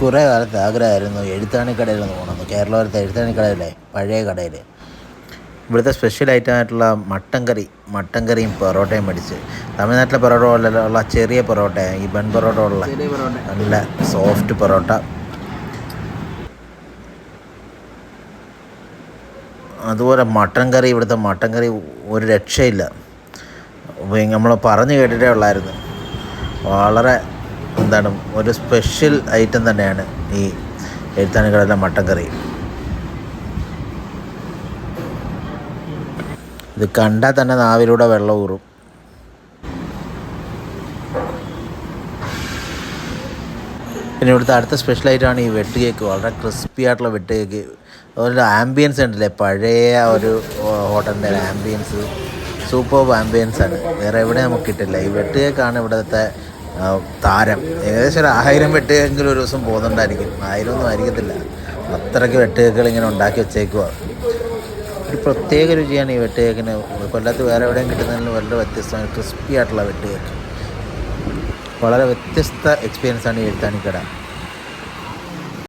കുറേ കാലത്ത് ആഗ്രഹമായിരുന്നു എഴുത്താണിക്കടയിൽ ഒന്ന് പോകണമെന്ന്. എഴുത്താണി എഴുത്താണിക്കടയിലെ പഴയ കടയിൽ. ഇവിടുത്തെ സ്പെഷ്യൽ ഐറ്റം ആയിട്ടുള്ള മട്ടൻ കറി മട്ടൻ കറിയും പൊറോട്ടയും മേടിച്ച്. തമിഴ്നാട്ടിലെ പൊറോട്ട പോലെയുള്ള ഉള്ള ചെറിയ പൊറോട്ട ഈ ബൺ പൊറോട്ട ഉള്ള നല്ല സോഫ്റ്റ് പൊറോട്ട. അതുപോലെ മട്ടൻ കറി ഇവിടുത്തെ മട്ടൻ കറി ഒരു രക്ഷയില്ല. നമ്മൾ പറഞ്ഞു കേട്ടിട്ടേ ഉള്ളായിരുന്നു. വളരെ എന്താണ് ഒരു സ്പെഷ്യൽ ഐറ്റം തന്നെയാണ് ഈ എഴുത്താണിക്കടയിലെ മട്ടൻ കറി ഇത് കണ്ടാൽ തന്നെ നാവിലൂടെ വെള്ളം ഊറും. പിന്നെ ഇവിടുത്തെ അടുത്ത സ്പെഷ്യൽ ആയിട്ടാണ് ഈ വെട്ട് കേക്ക് വളരെ ക്രിസ്പി ആയിട്ടുള്ള വെട്ട് കേക്ക്. അതുപോലെ ആംബിയൻസ് ഉണ്ടല്ലേ പഴയ ഒരു ഹോട്ടലിന്റെ ആംബിയൻസ് സൂപ്പർ ആംബിയൻസ് ആണ്. വേറെ എവിടെ നമുക്ക് കിട്ടില്ല. ഈ വെട്ട് കേക്കാണ് ഇവിടുത്തെ താരം. ഏകദേശം ഒരു ആയിരം വെട്ടുകെങ്കിലും ഒരു ദിവസം പോകുന്നുണ്ടായിരിക്കും ആയിരം ഒന്നും ആയിരിക്കത്തില്ല. അത്രയ്ക്ക് വെട്ടുകേക്കുകൾ ഇങ്ങനെ ഉണ്ടാക്കി വെച്ചേക്കുക ഒരു പ്രത്യേക രുചിയാണ് ഈ വെട്ടുകേക്കിന് കൊല്ലത്ത് വേറെ എവിടെയും കിട്ടുന്നതിന് വളരെ വ്യത്യസ്തമാണ് ക്രിസ്പി ആയിട്ടുള്ള വെട്ടുകേക്ക് വളരെ വ്യത്യസ്ത എക്സ്പീരിയൻസാണ് ഈ എഴുത്താണിക്കട.